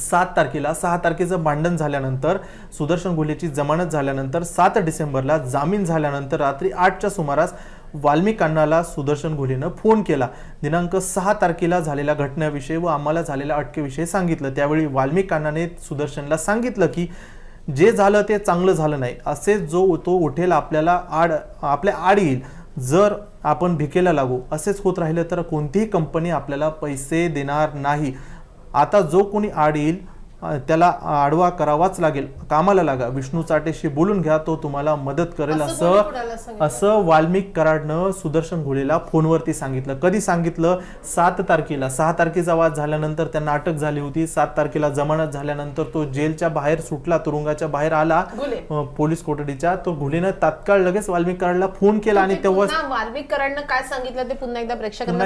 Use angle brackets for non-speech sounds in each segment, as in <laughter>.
सात तारखेला सहा तारखेचं भांडण झाल्यानंतर सुदर्शन घुलेची जमानत झाल्यानंतर सात डिसेंबरला जामीन झाल्यानंतर रात्री आठच्या सुमारास वाल्मिकांनाला सुदर्शन घुलेनं फोन केला. दिनांक सहा तारखेला झालेल्या घटनेविषयी व आम्हाला झालेल्या अटकेविषयी सांगितलं. त्यावेळी वाल्मिकांनाने सुदर्शनला सांगितलं की जे झालं ते चांगलं झालं नाही. असे जो तो उठेल आपल्याला आड आपल्या आड येईल. जर आपण भिकेला लागू असेच होत राहिलं तर कोणतीही कंपनी आपल्याला पैसे देणार नाही. आता जो कोणी आड येईल त्याला आडवा करावाच लागेल. कामाला लागा. विष्णू चाटेशी बोलून घ्या तो तुम्हाला मदत करेल. असं असं वाल्मिक कराडनं सुदर्शन घोडेला फोनवरती सांगितलं. कधी सांगितलं? सात तारखेला. सहा तारखेचा वाद झाल्यानंतर त्यांना अटक झाली होती. सात तारखेला जमानत झाल्यानंतर तो जेलच्या बाहेर सुटला तुरुंगाच्या बाहेर आला. पोलीस कोठडीच्या. तो घोडेनं तात्काळ लगेच वाल्मिक कराडला फोन केला आणि तेव्हा वाल्मिक कराडनं काय सांगितलं ते पुन्हा एकदा प्रेक्षकांना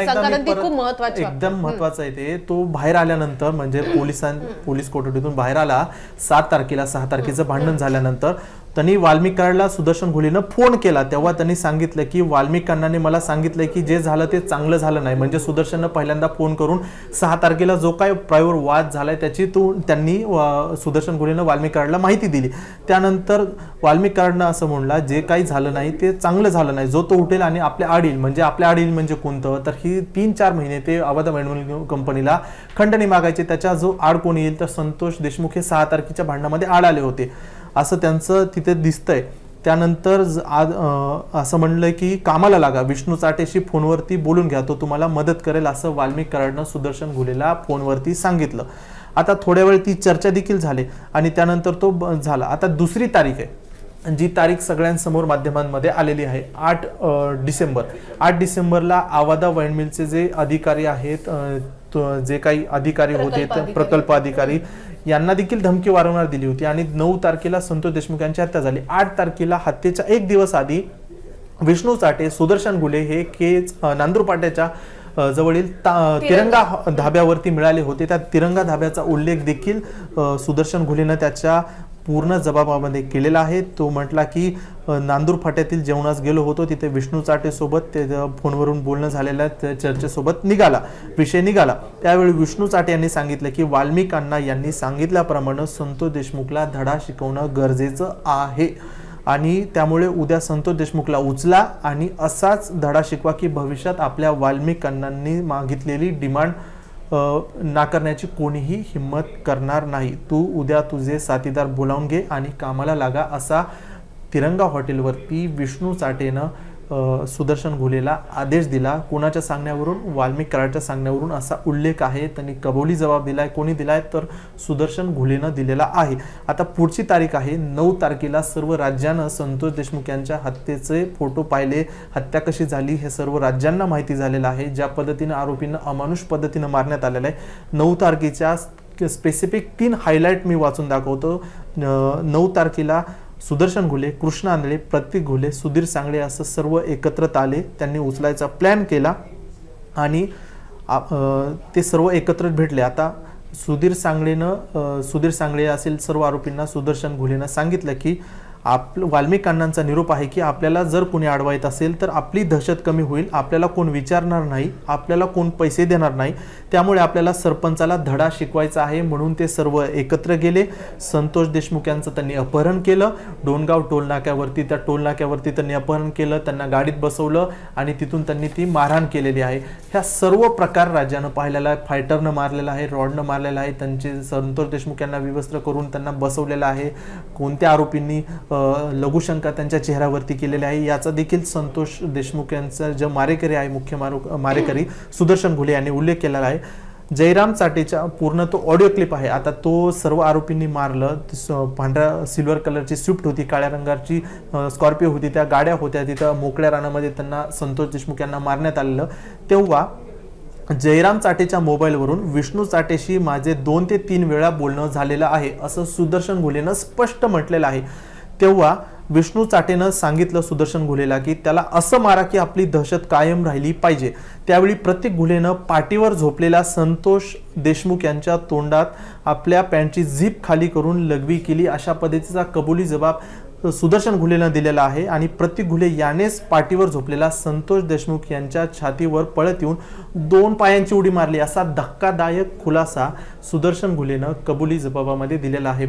एकदम महत्वाचं आहे ते. तो बाहेर आल्यानंतर म्हणजे <clears throat> पोलिसां पोलीस कोठडीतून बाहेर आला. सात तारखेला सहा तारखेचं भांडण झाल्यानंतर त्यांनी वाल्मिक सुदर्शन घोलीनं फोन केला. तेव्हा त्यांनी सांगितलं की वाल्मिक मला सांगितलं की जे झालं ते चांगलं झालं नाही. म्हणजे सुदर्शननं पहिल्यांदा फोन करून सहा तारखेला जो काय प्रायवर वाद झालाय त्याची तो त्यांनी सुदर्शन घोलीनं वाल्मिक माहिती दिली. त्यानंतर वाल्मिकांना असं म्हणला जे काही झालं नाही ते चांगलं झालं नाही. जो तो उठेल आणि आपल्या आडील म्हणजे आपल्या आडील म्हणजे कोणतं? तर ही तीन चार महिने ते अवध वैंडमूल कंपनीला खंडणी मागायचे. त्याच्या जो आड कोण येईल तर संतोष देशमुख हे सहा तारखेच्या भांडणामध्ये आड आले होते. असं त्यांचं तिथे दिसतंय. त्यानंतर आज असं म्हणलंय की कामाला लागा. विष्णू चाटेशी फोनवरती बोलून घ्या. तो तुम्हाला मदत करेल असं वाल्मिक कराडनं सुदर्शन घुलेला फोनवरती सांगितलं. आता थोड्या वेळ ती चर्चा देखील झाली आणि त्यानंतर तो ब- झाला. आता दुसरी तारीख आहे. जी तारीख सगळ्यांसमोर माध्यमांमध्ये आलेली आहे. आठ डिसेंबर. आठ डिसेंबरला आवादा वाईनमिलचे जे अधिकारी आहेत जे काही अधिकारी होते प्रकल्प अधिकारी. प्रकल्प अधिकारी यांना देखील धमकी वारंवार दिली होती आणि नऊ तारखेला संतोष देशमुख यांची हत्या झाली. आठ तारखेला हत्येच्या एक दिवस आधी विष्णू चाटे सुदर्शन गुले हे केज नांदूर पाट्याच्या जवळील तिरंगा. धाब्यावरती मिळाले होते. त्या तिरंगा धाब्याचा उल्लेख देखील सुदर्शन घुलेनं त्याच्या पूर्ण जबाबामध्ये केलेला आहे. तो म्हटला की नांदूर फाट्यातील जेवणास गेलो होतो. तिथे विष्णू चाटेसोबत ते फोनवरून बोलणं झालेल्या त्या चर्चेसोबत निघाला विषय निघाला. त्यावेळी विष्णू चाटे यांनी सांगितलं की वाल्मिकांना यांनी सांगितल्याप्रमाणे संतोष देशमुखला धडा शिकवणं गरजेचं आहे. आणि त्यामुळे उद्या संतोष देशमुखला उचला आणि असाच धडा शिकवा की भविष्यात आपल्या वाल्मिक मागितलेली डिमांड नाकारण्याची कोणीही हिंमत करणार नाही. तू उद्या तुझे साथीदार बोलावून घे आणि कामाला लागा असा तिरंगा हॉटेलवरती विष्णू चाटेनं सुदर्शन घुलेला आदेश दिला. कोणाच्या सांगण्यावरून? वाल्मिक कराडच्या सांगण्यावरून असा उल्लेख आहे. त्यांनी कबोली जबाब दिलाय. कोणी दिलाय? तर सुदर्शन घुलेनं दिलेला आहे. आता पुढची तारीख आहे. नऊ तारखेला सर्व राज्यानं संतोष देशमुख यांच्या हत्येचे फोटो पाहिले. हत्या कशी झाली हे सर्व राज्यांना माहिती झालेलं आहे. ज्या पद्धतीनं आरोपींना अमानुष पद्धतीनं मारण्यात आलेलं आहे. नऊ तारखेच्या स्पेसिफिक तीन हायलाईट मी वाचून दाखवतो. नऊ तारखेला सुदर्शन घुले कृष्ण आंधळे प्रतीक घुले सुधीर सांगळे असं सर्व एकत्रत आले. त्यांनी उचलायचा प्लॅन केला आणि ते सर्व एकत्र भेटले. आता सुधीर सांगळेनं सुधीर सांगळे असेल सर्व आरोपींना सुदर्शन घुलेनं सांगितलं की आप वाल्मिकांनांचा अण्णांचा निरोप आहे की आपल्याला जर कोणी अडवायत असेल तर आपली दहशत कमी होईल आपल्याला कोण विचारणार नाही आपल्याला कोण पैसे देणार नाही. त्यामुळे आपल्याला सरपंचाला धडा शिकवायचा आहे म्हणून ते सर्व एकत्र गेले. संतोष देशमुख यांचं त्यांनी अपहरण केलं. डोनगाव टोलनाक्यावरती त्या टोलनाक्यावरती त्यांनी अपहरण केलं त्यांना गाडीत बसवलं आणि तिथून त्यांनी ती मारहाण केलेली आहे. ह्या सर्व प्रकार राज्यानं पाहिलेला आहे. फायटरनं मारलेला आहे रॉडनं मारलेला आहे. त्यांचे संतोष देशमुख यांना विवस्त्र करून त्यांना बसवलेलं आहे. कोणत्या आरोपींनी लघुशंका त्यांच्या चेहऱ्यावरती केलेली आहे. याचा देखील संतोष देशमुख यांचा जे मारेकरी आहे मुख्य मारो मारेकरी सुदर्शन घुले यांनी उल्लेख केलेला आहे. जयराम चाटेच्या पूर्ण तो ऑडिओ क्लिप आहे. आता तो सर्व आरोपींनी मारलं. स- पांढऱ्या सिल्वर कलरची स्विफ्ट होती काळ्या रंगाची स्कॉर्पिओ होती. त्या गाड्या होत्या. तिथं मोकळ्या रानामध्ये त्यांना संतोष देशमुख यांना मारण्यात आलेलं. तेव्हा जयराम चाटेच्या मोबाईलवरून विष्णू चाटेशी माझे दोन ते तीन वेळा बोलणं झालेलं आहे असं सुदर्शन घुलेनं स्पष्ट म्हटलेलं आहे. तेव्हा विष्णू चाटेनं सांगितलं सुदर्शन घुलेला की त्याला असं मारा की आपली दहशत कायम राहिली पाहिजे. त्यावेळी प्रत्येक घुलेनं पाठीवर झोपलेला संतोष देशमुख यांच्या तोंडात आपल्या पॅन्टची झीप खाली करून लघवी केली. अशा पद्धतीचा कबुली जबाब सुदर्शन घुलेनं दिलेला आहे आणि प्रत्येक घुले यानेच पाठीवर झोपलेला संतोष देशमुख यांच्या छातीवर पळत येऊन दोन पायांची उडी मारली. असा धक्कादायक खुलासा सुदर्शन घुलेनं कबुली जबाबामध्ये दिलेला आहे.